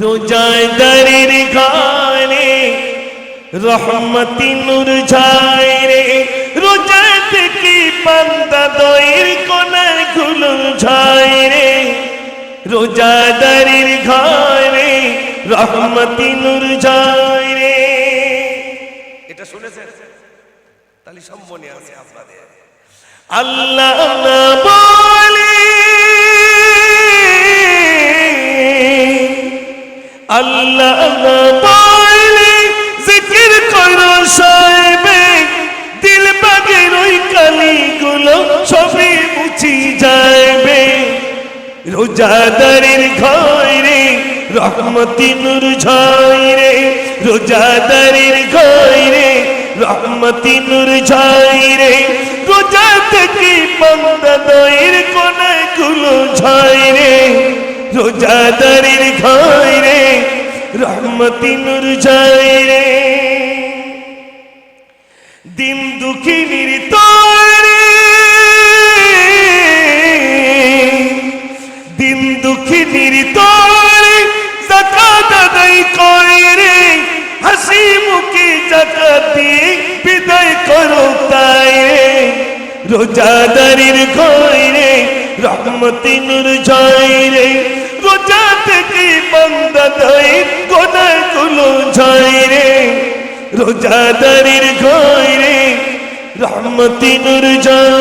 রোজাদারের ঘরে রহমতি নূর ঝায় রে। রোজা থেকে পান্তা দয়ের কোনারগুলো ঝায় রে। রোজা রোজাদারের ঘরে রহমতি নূর ঝায় রে। এটা শুনেছেন? তাহলে সব মনে আছে আপনাদের। আল্লাহ আল্লাহ বলে জিকির করো সাহেবে, দিল বাগের ওই কালিগুলো সবই মুছি যাবে রোজাদারের ঘরে, রহমতি নূর ঝাই রে রোজাদারের ঘরে, রহমতি নূর ঝাই রে রোজা থেকে বন্দা দয়ের কোনায়গুলো ঝাই রে রোজাদারের ঘরে রহমতি নূর ঝাই রে। দিন দুঃখিনীর তরে দিন দুঃখিনীর তরে জাকাত আদায় করে রে। হাসি মুখে জাকাত দিয়ে বিদায় করো তাই রে। রোজাদারির ঘরে রহমতি নূর জয় রে। রোজা থেকে দয় গোনায়গুলো জয় রে রোজাদারির ঘরে রহমতি নুর তকবীর